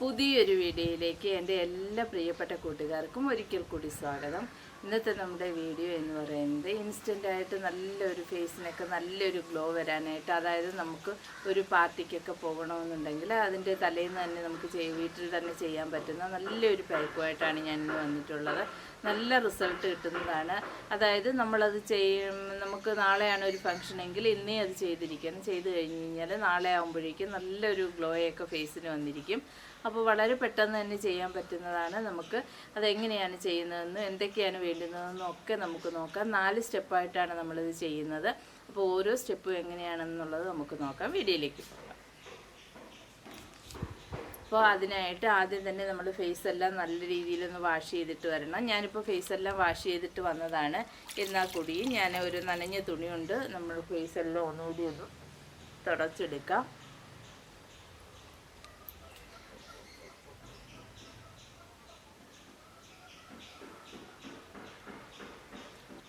പുതിയൊരു വീഡിയോയിലേക്ക് എന്റെ എല്ലാ പ്രിയപ്പെട്ട കൂട്ടുകാർക്കും ഒരിക്കൽ കൂടി സ്വാഗതം. ഇന്നത്തെ നമ്മുടെ വീഡിയോ എന്ന് പറയുന്നത് ഇൻസ്റ്റന്റായിട്ട് നല്ലൊരു ഫേസിനൊക്കെ നല്ലൊരു ഗ്ലോ വരാനായിട്ട് അതായത് നമുക്ക് ഒരു പാർട്ടിക്കൊക്കെ പോകണമെന്നുണ്ടെങ്കിൽ അതിന്റെ തലേന്ന് തന്നെ നമുക്ക് വീട്ടിൽ തന്നെ ചെയ്യാൻ പറ്റുന്ന നല്ലൊരു പാക്കുമായിട്ടാണ് ഞാൻ ഇന്ന് വന്നിട്ടുള്ളത്. നല്ല റിസൾട്ട് കിട്ടുന്നതാണ്. അതായത് നമ്മളത് ചെയ്യും നമുക്ക് നാളെയാണ് ഒരു ഫംഗ്ഷൻ എങ്കിൽ ഇന്നേ അത് ചെയ്തിരിക്കണം ചെയ്ത് കഴിഞ്ഞ് കഴിഞ്ഞാൽ നാളെ ആകുമ്പോഴേക്കും നല്ലൊരു ഗ്ലോയൊക്കെ ഫേസിന് വന്നിരിക്കും. അപ്പോൾ വളരെ പെട്ടെന്ന് തന്നെ ചെയ്യാൻ പറ്റുന്നതാണ് നമുക്ക്. അതെങ്ങനെയാണ് ചെയ്യുന്നതെന്നും എന്തൊക്കെയാണ് വേണ്ടുന്നതെന്നും ഒക്കെ നമുക്ക് നോക്കാം. നാല് സ്റ്റെപ്പായിട്ടാണ് നമ്മളിത് ചെയ്യുന്നത്. അപ്പോൾ ഓരോ സ്റ്റെപ്പും എങ്ങനെയാണെന്നുള്ളത് നമുക്ക് നോക്കാം. വീഡിയോയിലേക്ക് പോകാം. അപ്പോൾ അതിനായിട്ട് ആദ്യം തന്നെ നമ്മൾ ഫേസ് എല്ലാം നല്ല രീതിയിലൊന്ന് വാഷ് ചെയ്തിട്ട് വരണം. ഞാനിപ്പോൾ ഫേസ് എല്ലാം വാഷ് ചെയ്തിട്ട് വന്നതാണ്. എന്നാൽ കൂടിയും ഞാൻ ഒരു നനഞ്ഞ തുണി കൊണ്ട് നമ്മൾ ഫേസ് എല്ലാം ഒന്നുകൂടി ഒന്ന് തുടച്ചെടുക്കാം.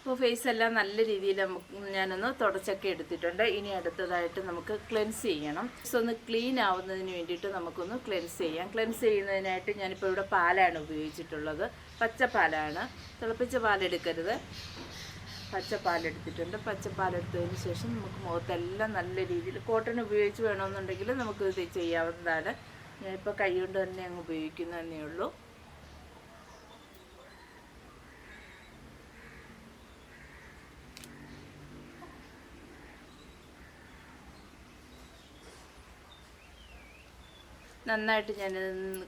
ഇപ്പോൾ ഫേസ് എല്ലാം നല്ല രീതിയിൽ ഞാനൊന്ന് തുടച്ചൊക്കെ എടുത്തിട്ടുണ്ട്. ഇനി അടുത്തതായിട്ട് നമുക്ക് ക്ലെൻസ് ചെയ്യണം. സോ ഒന്ന് ക്ലീൻ ആവുന്നതിന് വേണ്ടിയിട്ട് നമുക്കൊന്ന് ക്ലെൻസ് ചെയ്യാം. ക്ലെൻസ് ചെയ്യുന്നതിനായിട്ട് ഞാനിപ്പോൾ ഇവിടെ പാലാണ് ഉപയോഗിച്ചിട്ടുള്ളത്. പച്ചപ്പാലാണ്. തിളപ്പിച്ച പാലെടുക്കരുത് പച്ചപ്പാലെടുത്തിട്ടുണ്ട് പച്ചപ്പാലെടുത്തതിന് ശേഷം നമുക്ക് മുഖത്തെല്ലാം നല്ല രീതിയിൽ കോട്ടൺ ഉപയോഗിച്ച് വേണമെന്നുണ്ടെങ്കിൽ നമുക്ക് ഇത് ചെയ്യാവുന്നതാണ്. ഞാനിപ്പോൾ കൈ കൊണ്ട് തന്നെ അങ്ങ് ഉപയോഗിക്കുന്നതന്നേ ഉള്ളൂ നന്നായിട്ട് ഞാൻ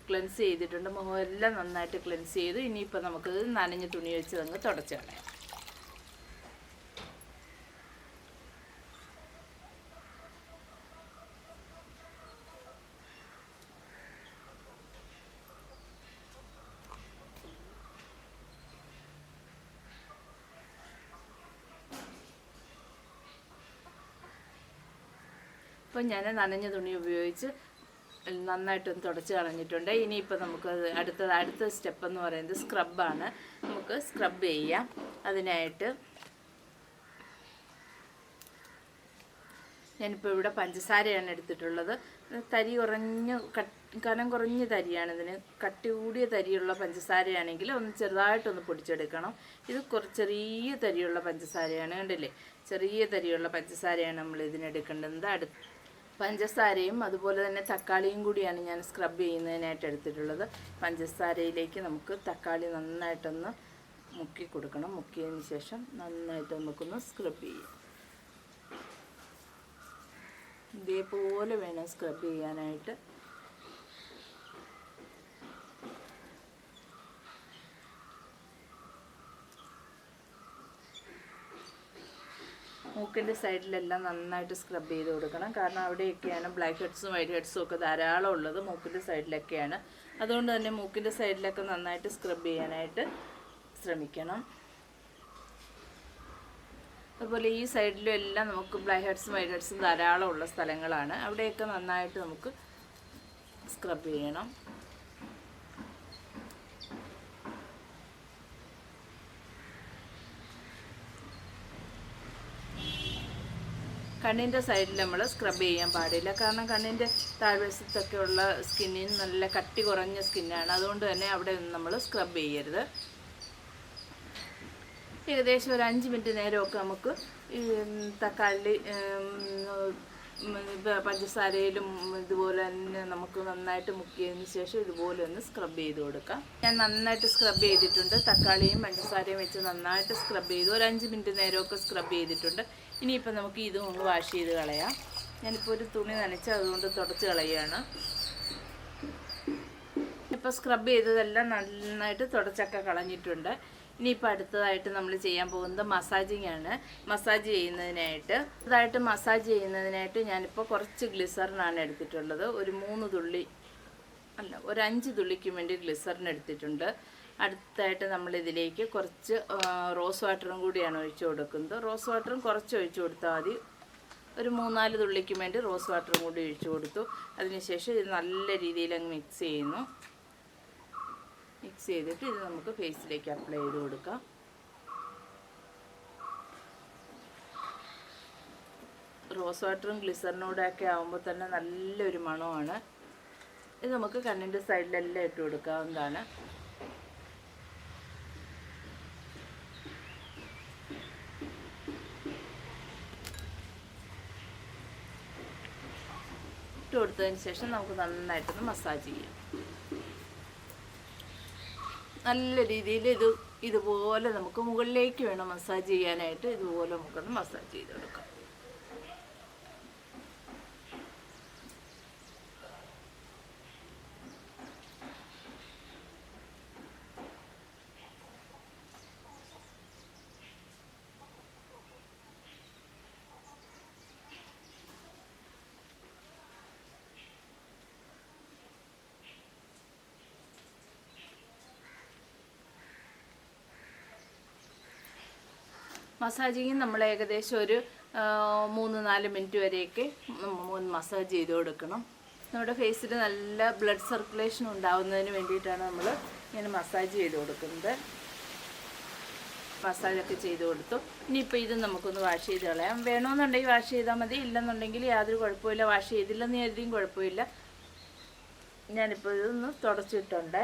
ക്ലെൻസ് ചെയ്തിട്ടുണ്ട്. മുഖം എല്ലാം നന്നായിട്ട് ക്ലെൻസ് ചെയ്തു. ഇനിയിപ്പോൾ നമുക്ക് നനഞ്ഞ തുണി വെച്ച് അങ്ങ് തുടച്ച് കളയാം. അപ്പം ഞാൻ നനഞ്ഞ തുണി ഉപയോഗിച്ച് നന്നായിട്ടൊന്ന് തുടച്ച് കളഞ്ഞിട്ടുണ്ട്. ഇനിയിപ്പോൾ നമുക്ക് അടുത്ത അടുത്ത സ്റ്റെപ്പ് എന്ന് പറയുന്നത് സ്ക്രബാണ് നമുക്ക് സ്ക്രബ് ചെയ്യാം. അതിനായിട്ട് ഞാനിപ്പോൾ ഇവിടെ പഞ്ചസാരയാണ് എടുത്തിട്ടുള്ളത്. തരി കുറഞ്ഞ കനം കുറഞ്ഞ തരിയാണ് ഇതിന്. കട്ടി കൂടിയ തരിയുള്ള പഞ്ചസാരയാണെങ്കിൽ ഒന്ന് ചെറുതായിട്ടൊന്ന് പൊടിച്ചെടുക്കണം. ഇത് കുറച്ച് ചെറിയ തരിയുള്ള പഞ്ചസാരയാണ് കണ്ടില്ലേ? ചെറിയ തരിയുള്ള പഞ്ചസാരയാണ് നമ്മൾ ഇതിനെടുക്കേണ്ടത്. അടുത്ത് പഞ്ചസാരയും അതുപോലെ തന്നെ തക്കാളിയും കൂടിയാണ് ഞാൻ സ്ക്രബ് ചെയ്യുന്നതിനായിട്ട് എടുത്തിട്ടുള്ളത്. പഞ്ചസാരയിലേക്ക് നമുക്ക് തക്കാളി നന്നായിട്ടൊന്ന് മുക്കി കൊടുക്കണം. മുക്കിയതിന് ശേഷം നന്നായിട്ട് നമുക്കൊന്ന് സ്ക്രബ് ചെയ്യാം. ഇതേപോലെ വേണം സ്ക്രബ് ചെയ്യാനായിട്ട്. മൂക്കിന്റെ സൈഡിലെല്ലാം നന്നായിട്ട് സ്ക്രബ് ചെയ്ത് കൊടുക്കണം. കാരണം അവിടെയൊക്കെയാണ് ബ്ലാക്ക് ഹെഡ്സും വൈറ്റ് ഹെഡ്സും ഒക്കെ ധാരാളം ഉള്ളത് മൂക്കിന്റെ സൈഡിലൊക്കെയാണ്. അതുകൊണ്ട് തന്നെ മൂക്കിന്റെ സൈഡിലൊക്കെ നന്നായിട്ട് സ്ക്രബ് ചെയ്യാനായിട്ട് ശ്രമിക്കണം. അതുപോലെ ഈ സൈഡിലും എല്ലാം നമുക്ക് ബ്ലാക്ക് ഹെഡ്സും വൈറ്റ് ഹെഡ്സും ധാരാളം ഉള്ള സ്ഥലങ്ങളാണ്. അവിടെയൊക്കെ നന്നായിട്ട് നമുക്ക് സ്ക്രബ് ചെയ്യണം. കണ്ണിന്റെ സൈഡിൽ നമ്മൾ സ്ക്രബ് ചെയ്യാൻ പാടില്ല. കാരണം കണ്ണിന്റെ താഴ്വശത്തൊക്കെ ഉള്ള സ്കിന്നിന് നല്ല കട്ടി കുറഞ്ഞ സ്കിന്നാണ് അതുകൊണ്ട് തന്നെ അവിടെ നമ്മൾ സ്ക്രബ് ചെയ്യരുത്. ഏകദേശം ഒരു അഞ്ച് മിനിറ്റ് നേരമൊക്കെ നമുക്ക് ഈ തക്കാളി പഞ്ചസാരയിലും ഇതുപോലെ തന്നെ നമുക്ക് നന്നായിട്ട് മുക്കിയതിന് ശേഷം ഇതുപോലെ ഒന്ന് സ്ക്രബ് ചെയ്ത് കൊടുക്കാം. ഞാൻ നന്നായിട്ട് സ്ക്രബ് ചെയ്തിട്ടുണ്ട്. തക്കാളിയും പഞ്ചസാരയും വെച്ച് നന്നായിട്ട് സ്ക്രബ് ചെയ്തു. ഒരു അഞ്ച് മിനിറ്റ് നേരമൊക്കെ സ്ക്രബ് ചെയ്തിട്ടുണ്ട്. ഇനിയിപ്പോൾ നമുക്ക് ഇതും ഒന്ന് വാഷ് ചെയ്ത് കളയാം. ഞാനിപ്പോൾ ഒരു തുണി നനച്ച് അതുകൊണ്ട് തുടച്ച് കളയുകയാണ്. ഇപ്പോൾ സ്ക്രബ് ചെയ്തതെല്ലാം നന്നായിട്ട് തുടച്ചൊക്കെ കളഞ്ഞിട്ടുണ്ട്. ഇനിയിപ്പോൾ അടുത്തതായിട്ട് നമ്മൾ ചെയ്യാൻ പോകുന്നത് മസാജിങ് ആണ് മസാജ് ചെയ്യുന്നതിനായിട്ട് അതായിട്ട് മസാജ് ചെയ്യുന്നതിനായിട്ട് ഞാനിപ്പോൾ കുറച്ച് ഗ്ലിസറിനാണ് എടുത്തിട്ടുള്ളത്. ഒരു മൂന്ന് തുള്ളി അല്ല ഒരു അഞ്ച് തുള്ളിക്ക് വേണ്ടി ഗ്ലിസറിൻ എടുത്തിട്ടുണ്ട്. അടുത്തായിട്ട് നമ്മൾ ഇതിലേക്ക് കുറച്ച് റോസ് വാട്ടറും കൂടിയാണ് ഒഴിച്ചു കൊടുക്കുന്നത്. റോസ് വാട്ടറും കുറച്ച് ഒഴിച്ചു കൊടുത്താൽ മതി. ഒരു മൂന്നാൽ തുള്ളിക്ക് വേണ്ടി റോസ് വാട്ടറും കൂടി ഒഴിച്ചു കൊടുത്തു. അതിനുശേഷം ഇത് നല്ല രീതിയിൽ അങ്ങ് മിക്സ് ചെയ്യുന്നു. മിക്സ് ചെയ്തിട്ട് ഇത് നമുക്ക് ഫേസിലേക്ക് അപ്ലൈ ചെയ്ത് കൊടുക്കാം. റോസ് വാട്ടറും ഗ്ലിസറിനൂടെ ഒക്കെ ആകുമ്പോൾ തന്നെ നല്ലൊരു മണമാണ്. ഇത് നമുക്ക് കണ്ണിന്റെ സൈഡിലെല്ലാം ഇട്ട് കൊടുക്കാവുന്നതാണ്. ഇട്ട് കൊടുത്തതിന് ശേഷം നമുക്ക് നന്നായിട്ടൊന്ന് മസാജ് ചെയ്യാം. നല്ല രീതിയിൽ ഇത് ഇതുപോലെ നമുക്ക് മുകളിലേക്ക് വേണം മസാജ് ചെയ്യാനായിട്ട് ഇതുപോലെ നമുക്കൊന്ന് മസാജ് ചെയ്ത് കൊടുക്കാം മസാജിങ് നമ്മൾ ഏകദേശം ഒരു മൂന്ന് നാല് മിനിറ്റ് വരെയൊക്കെ മസാജ് ചെയ്ത് കൊടുക്കണം. നമ്മുടെ ഫേസിൽ നല്ല ബ്ലഡ് സർക്കുലേഷൻ ഉണ്ടാവുന്നതിന് വേണ്ടിയിട്ടാണ് നമ്മൾ ഇങ്ങനെ മസാജ് ചെയ്ത് കൊടുക്കുന്നത്. മസാജൊക്കെ ചെയ്ത് കൊടുത്തു. ഇനിയിപ്പോൾ ഇത് നമുക്കൊന്ന് വാഷ് ചെയ്ത് കളയാം. വേണമെന്നുണ്ടെങ്കിൽ വാഷ് ചെയ്താൽ മതി. ഇല്ലെന്നുണ്ടെങ്കിൽ യാതൊരു കുഴപ്പമില്ല വാഷ് ചെയ്തില്ലെന്ന് കരുതിയും കുഴപ്പമില്ല. ഞാനിപ്പോൾ ഇതൊന്ന് തുടച്ചിട്ടുണ്ട്.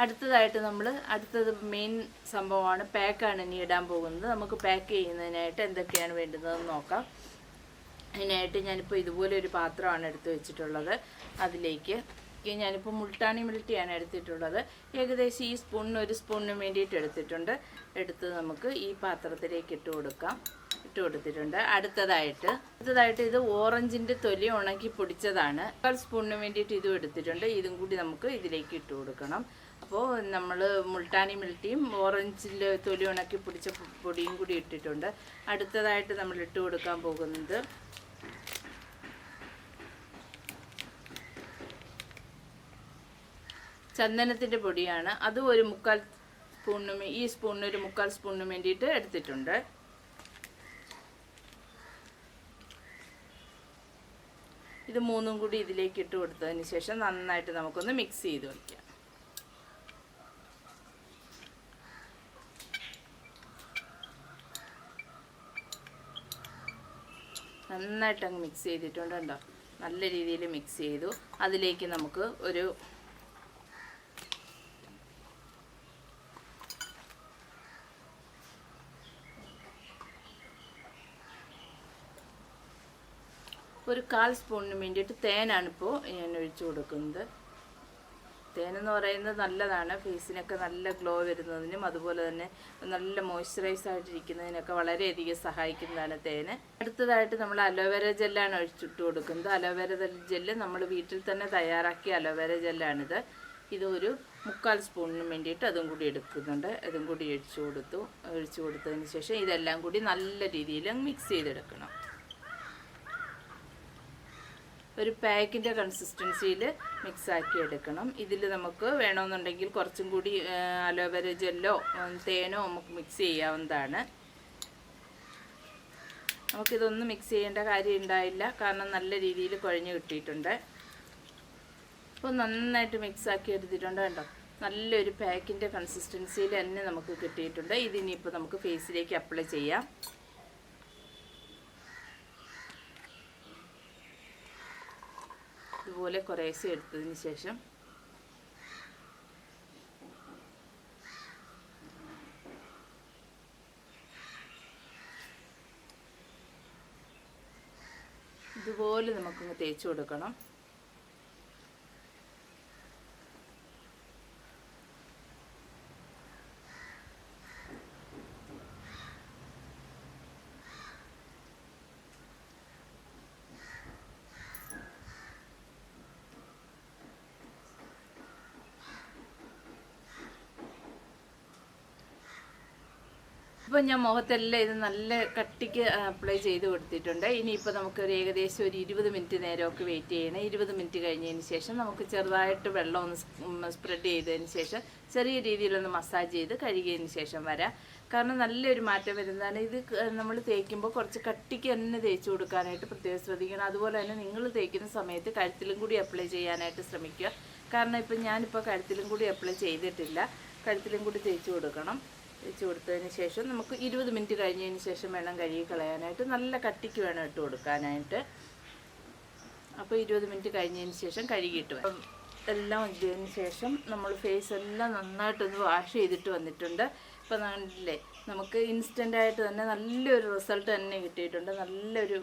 അടുത്തതായിട്ട് നമ്മൾ അടുത്തത് മെയിൻ സംഭവമാണ് പാക്കാണ് ഇനി ഇടാൻ പോകുന്നത്. നമുക്ക് പാക്ക് ചെയ്യുന്നതിനായിട്ട് എന്തൊക്കെയാണ് വേണ്ടുന്നതെന്ന് നോക്കാം. അതിനായിട്ട് ഞാനിപ്പോൾ ഇതുപോലെ ഒരു പാത്രമാണ് എടുത്ത് വെച്ചിട്ടുള്ളത്. അതിലേക്ക് ഞാനിപ്പോൾ മുൾട്ടാണി മിൽറ്റിയാണ് എടുത്തിട്ടുള്ളത്. ഏകദേശം ഈ സ്പൂണിന് ഒരു സ്പൂണിന് വേണ്ടിയിട്ട് എടുത്തിട്ടുണ്ട്. എടുത്ത് നമുക്ക് ഈ പാത്രത്തിലേക്ക് ഇട്ട് കൊടുക്കാം. ഇട്ട് കൊടുത്തിട്ടുണ്ട് അടുത്തതായിട്ട് അടുത്തതായിട്ട് ഇത് ഓറഞ്ചിന്റെ തൊലി ഉണക്കി പൊടിച്ചതാണ്. ഒരു സ്പൂണിന് വേണ്ടിയിട്ട് ഇതും എടുത്തിട്ടുണ്ട്. ഇതും കൂടി നമുക്ക് ഇതിലേക്ക് ഇട്ട് കൊടുക്കണം. അപ്പോൾ നമ്മൾ മുൾട്ടാനി മിൽറ്റിയും ഓറഞ്ചിന്റെ തൊലി ഉണക്കി പൊടിച്ച പൊടിയും കൂടി ഇട്ടിട്ടുണ്ട്. അടുത്തതായിട്ട് നമ്മൾ ഇട്ട് കൊടുക്കാൻ പോകുന്നത് ചന്ദനത്തിന്റെ പൊടിയാണ്. അതും ഒരു മുക്കാൽ സ്പൂണിന് ഈ സ്പൂണിന് ഒരു മുക്കാൽ സ്പൂണിന് വേണ്ടിയിട്ട് എടുത്തിട്ടുണ്ട്. ഇത് മൂന്നും കൂടി ഇതിലേക്ക് ഇട്ട് കൊടുത്തതിന് ശേഷം നന്നായിട്ട് നമുക്കൊന്ന് മിക്സ് ചെയ്ത് വയ്ക്കാം നന്നായിട്ട് അങ്ങ് മിക്സ് ചെയ്തിട്ടുണ്ട് കണ്ടോ? നല്ല രീതിയിൽ മിക്സ് ചെയ്തു. അതിലേക്ക് നമുക്ക് ഒരു ഒരു കാൽ സ്പൂണിന് വേണ്ടിയിട്ട് തേനാണ് ഇപ്പോൾ ഞാൻ ഒഴിച്ചു കൊടുക്കുന്നത്. തേനെന്ന് പറയുന്നത് നല്ലതാണ്. ഫേസിനൊക്കെ നല്ല ഗ്ലോ വരുന്നതിനും അതുപോലെ തന്നെ നല്ല മോയ്സ്ചറൈസ് ആയിട്ടിരിക്കുന്നതിനൊക്കെ വളരെയധികം സഹായിക്കുന്നതാണ് തേന്. അടുത്തതായിട്ട് നമ്മൾ അലോവേര ജെല്ലാണ് ഒഴിച്ചിട്ട് കൊടുക്കുന്നത്. അലോവേര ജെല്ല് നമ്മൾ വീട്ടിൽ തന്നെ തയ്യാറാക്കിയ അലോവേര ജെല്ലാണിത്. ഇത് ഒരു മുക്കാൽ സ്പൂണിന് വേണ്ടിയിട്ട് അതും കൂടി എടുക്കുന്നുണ്ട്. അതും കൂടി ഒഴിച്ചു കൊടുത്തു. ഒഴിച്ചു കൊടുത്തതിന് ശേഷം ഇതെല്ലാം കൂടി നല്ല രീതിയിൽ മിക്സ് ചെയ്തെടുക്കണം. ഒരു പാക്കിന്റെ കൺസിസ്റ്റൻസിയിൽ മിക്സാക്കി എടുക്കണം. ഇതിൽ നമുക്ക് വേണമെന്നുണ്ടെങ്കിൽ കുറച്ചും കൂടി അലോവേര ജെല്ലോ തേനോ നമുക്ക് മിക്സ് ചെയ്യാവുന്നതാണ്. നമുക്കിതൊന്നും മിക്സ് ചെയ്യേണ്ട കാര്യം ഉണ്ടായില്ല. കാരണം നല്ല രീതിയിൽ കുഴഞ്ഞ് കിട്ടിയിട്ടുണ്ട്. അപ്പോൾ നന്നായിട്ട് മിക്സാക്കി എടുത്തിട്ടുണ്ട് കണ്ടോ നല്ലൊരു പാക്കിന്റെ കൺസിസ്റ്റൻസിയിൽ തന്നെ നമുക്ക് കിട്ടിയിട്ടുണ്ട്. ഇതിനിപ്പോൾ നമുക്ക് ഫേസിലേക്ക് അപ്ലൈ ചെയ്യാം. ഇതുപോലെ കുറേശ്ശെ എടുത്തതിന് ശേഷം. ഇതുപോലെ നമുക്കൊന്ന് തേച്ച് കൊടുക്കണം. ഇപ്പം ഞാൻ മുഖത്തെല്ലാം ഇത് നല്ല കട്ടിക്ക് അപ്ലൈ ചെയ്ത് കൊടുത്തിട്ടുണ്ട്. ഇനിയിപ്പോൾ നമുക്കൊരു ഏകദേശം ഒരു ഇരുപത് മിനിറ്റ് നേരമൊക്കെ വെയിറ്റ് ചെയ്യണം. ഇരുപത് മിനിറ്റ് കഴിഞ്ഞതിന് ശേഷം നമുക്ക് ചെറുതായിട്ട് വെള്ളം ഒന്ന് സ്പ്രെഡ് ചെയ്തതിന് ശേഷം ചെറിയ രീതിയിലൊന്ന് മസാജ് ചെയ്ത് കഴുകിയതിന് ശേഷം വരാം. കാരണം നല്ലൊരു മാറ്റം വരുന്നതാണ്. ഇത് നമ്മൾ തേക്കുമ്പോൾ കുറച്ച് കട്ടിക്ക് തന്നെ തേച്ച് കൊടുക്കാനായിട്ട് പ്രത്യേകം ശ്രദ്ധിക്കണം. അതുപോലെ തന്നെ നിങ്ങൾ തേക്കുന്ന സമയത്ത് കഴുത്തിലും കൂടി അപ്ലൈ ചെയ്യാനായിട്ട് ശ്രമിക്കുക. കാരണം ഇപ്പം ഞാനിപ്പോൾ കഴുത്തിലും കൂടി അപ്ലൈ ചെയ്തിട്ടില്ല. കഴുത്തിലും കൂടി തേച്ച് കൊടുക്കണം. വെച്ച് കൊടുത്തതിന് ശേഷം നമുക്ക് ഇരുപത് മിനിറ്റ് കഴിഞ്ഞതിന് ശേഷം വേണം കഴുകി കളയാനായിട്ട്. നല്ല കട്ടിക്ക് വേണം ഇട്ട് കൊടുക്കാനായിട്ട്. അപ്പോൾ ഇരുപത് മിനിറ്റ് കഴിഞ്ഞതിന് ശേഷം കഴുകിയിട്ട് വേണം എല്ലാം ഇതിന് ശേഷം നമ്മൾ ഫേസ് എല്ലാം നന്നായിട്ടൊന്ന് വാഷ് ചെയ്തിട്ട് വന്നിട്ടുണ്ട്. ഇപ്പം നല്ലേ നമുക്ക് ഇൻസ്റ്റന്റായിട്ട് തന്നെ നല്ലൊരു റിസൾട്ട് തന്നെ കിട്ടിയിട്ടുണ്ട്. നല്ലൊരു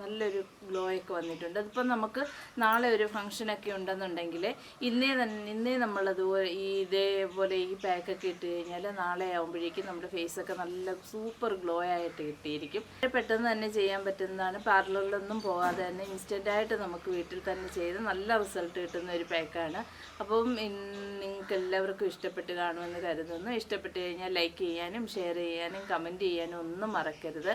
നല്ലൊരു ഗ്ലോ ഒക്കെ വന്നിട്ടുണ്ട്. അതിപ്പം നമുക്ക് നാളെ ഒരു ഫംഗ്ഷനൊക്കെ ഉണ്ടെന്നുണ്ടെങ്കിൽ ഇന്നേ തന്നെ ഇന്നേ നമ്മളത് ഈ ഇതേപോലെ ഈ പാക്കൊക്കെ ഇട്ട് കഴിഞ്ഞാൽ നാളെ ആകുമ്പോഴേക്കും നമ്മുടെ ഫേസൊക്കെ നല്ല സൂപ്പർ ഗ്ലോ ആയിട്ട് കിട്ടിയിരിക്കും. പെട്ടെന്ന് തന്നെ ചെയ്യാൻ പറ്റുന്നതാണ്. പാർലറിലൊന്നും പോകാതെ തന്നെ ഇൻസ്റ്റന്റ് ആയിട്ട് നമുക്ക് വീട്ടിൽ തന്നെ ചെയ്ത് നല്ല റിസൾട്ട് കിട്ടുന്ന ഒരു പാക്കാണ്. അപ്പം നിങ്ങൾക്ക് എല്ലാവർക്കും ഇഷ്ടപ്പെട്ട് കാണുമെന്ന് കരുതുന്നു. ഇഷ്ടപ്പെട്ട് കഴിഞ്ഞാൽ ലൈക്ക് ചെയ്യാനും ഷെയർ ചെയ്യാനും കമന്റ് ചെയ്യാനും ഒന്നും മറക്കരുത്.